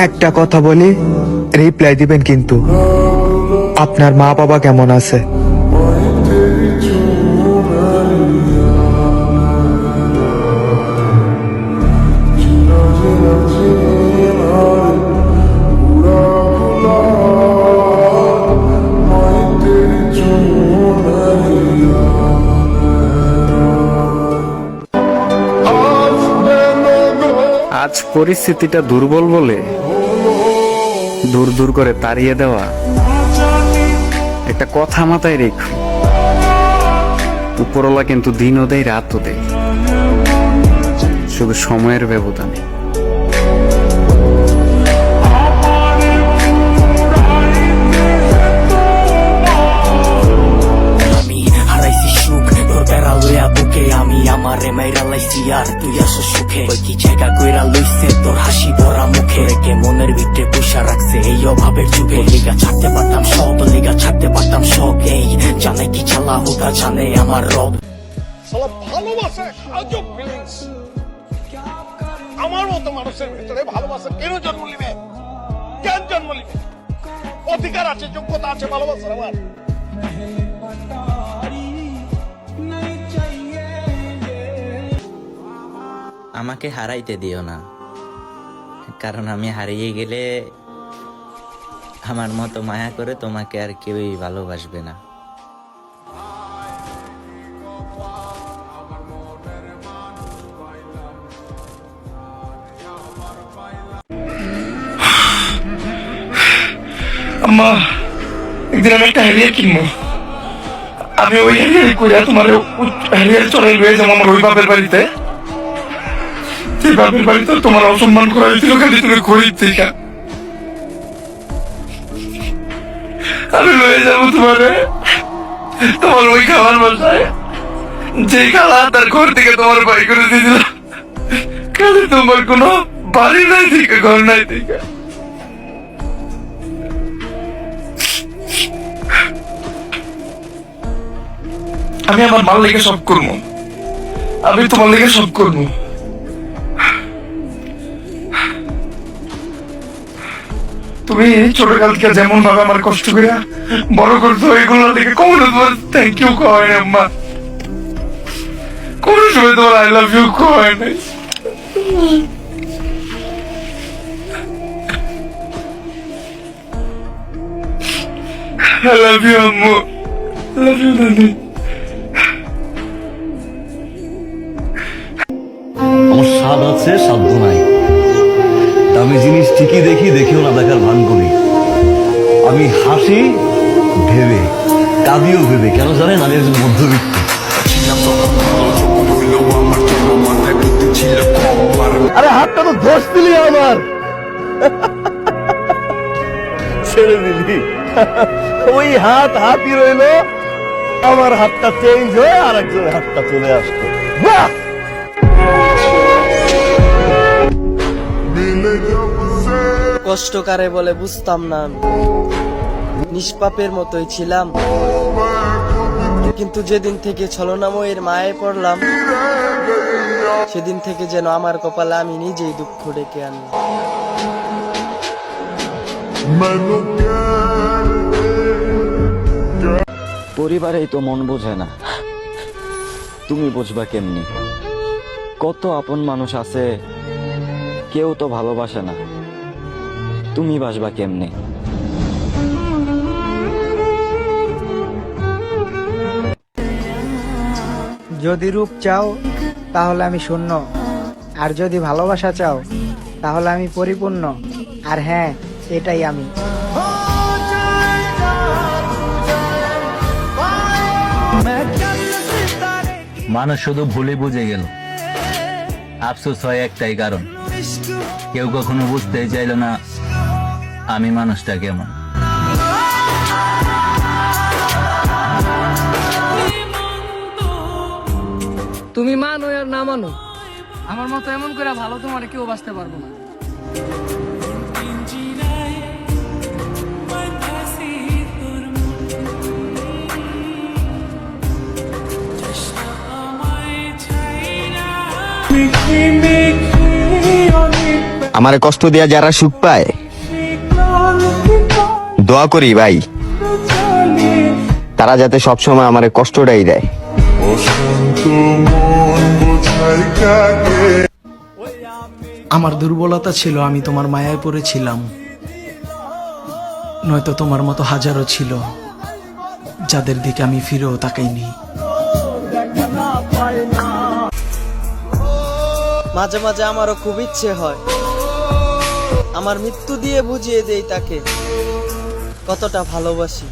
একটা কথা বলি রিপ্লাই দিবেন কিন্তু। আপনার মা বাবা কেমন আছে? আজ পরিস্থিতিটা দুর্বল বলে দূর দূর করে তাড়িয়ে দেওয়া। একটা কথা মাথায় রেখো। উপরওয়ালা কিন্তু দিনও দেয় রাতও দেয়। শুধু সময়ের ব্যবধানে। আমি আমারে মাইরা লাইছি। আর তুই আসো অভাবের যুগে। লিগা ছাড়তে পারতাম সব লিগা ছাড়তে পারতাম সব এই জানে কি চালা হুদা জানে আমার রব। শালা আজব ফিলিংস আমার মতো মানুষের ভিতরে ভালোবাসা। কেন জন্ম নিবে? কেন জন্ম নিবে? অধিকার আছে যোগ্যতা আছে ভালোবাসার আমার। আমাকে হারাইতে দিও না। কারণ আমি হারিয়ে গেলে আমার মতো মায়া করে তোমাকে আর কেউই ভালোবাসবে না। আম্মা, একদিন আমি একটা হ্যারিয়ার কিনবো। আমি ওই হ্যারিয়ার করে তোমার হ্যারিয়ার চড়াই রয়ে যাব আমার ওই বাপের বাড়িতে। সেই বাপের বাড়িতে তোমার অসম্মান করা হয়েছিল খালি তুমি গরিব থেকে আমি রয়ে যাব তোমারে। তোমার ওই খাবার বাসায়। যে খালা তার ঘর থেকে তোমার বাড়ি করে দিয়েছিল খালি তোমার কোনো বাড়ি নাই থেকে, ঘর নাই থেকে। আমি আমার মাল লেগে সব করব। আমি তোমার লেগে সব করব। তুমি ছোটকাল থেকে যেমন ভাবে আমার কষ্ট করে বড় করছ এগুলো দেখে কখনো তোমার থ্যাংক ইউ কয় না আম্মা। কোনো সময় তোমার আই লাভ ইউ কয় নাই। I love you, আম্মু। Love you, নানি আমার স্বাদ আছে সাধ্য ঠিকই দেখি, দেখেও না, দেখার ভান করি। আমি হাসি, ভেবে, কাঁদিও ভেবে, কেন জানেন আমি একজন মধ্যবিত্ত। আরে হাতটা তো দিলি আমার। ছেড়ে দিলি। ওই হাত, হাতই রইল, আমার হাতটা চেঞ্জ হয়ে আর একজনের হাতটা চলে আসতো বাহ! কষ্ট কারে বলে, বুঝতাম না আমি। নিষ্পাপের মতোই ছিলাম। কিন্তু যেদিন থেকে ছলনাময়ের মায়ে পড়লাম, সেদিন থেকে যেন আমার কপালে আমি নিজেই দুঃখ ডেকে আনলাম। পরিবারেই তো মন বোঝে না। তুমি বুঝবা কেমনি? কত আপন মানুষ আছে, কেউ তো ভালোবাসে না। তুমি বাসবা কেমনে? যদি রূপ চাও তাহলে আমি শূন্য। আর যদি ভালোবাসা চাও তাহলে আমি পরিপূর্ণ। আর হ্যাঁ এটাই আমি। মানুষ শুধু ভুলে বুঝে গেল। আফসোস হয় একটাই কারণ। কেউ কখনো বুঝতেই চাইল না আমি মানুষটা কেমন? তুমি মানো আর না মানো? আমার মতো এমন করে ভালো তোমার কেউ বাঁচতে পারব না। আমার কষ্ট দেয়া যারা সুখ পায় দোয়া করি ভাই। তারা যাতে সবসময় আমার কষ্টটাই দেয়। আমার দুর্বলতা ছিল আমি তোমার মায়ায় পড়েছিলাম। নয়তো তোমার মতো হাজারো ছিল যাদের দিকে আমি ফিরেও তাকাইনি। মাঝে মাঝে আমারও খুব ইচ্ছে হয়। আমার মৃত্যু দিয়ে বুঝিয়ে দেই তাকে। কতটা ভালোবাসি।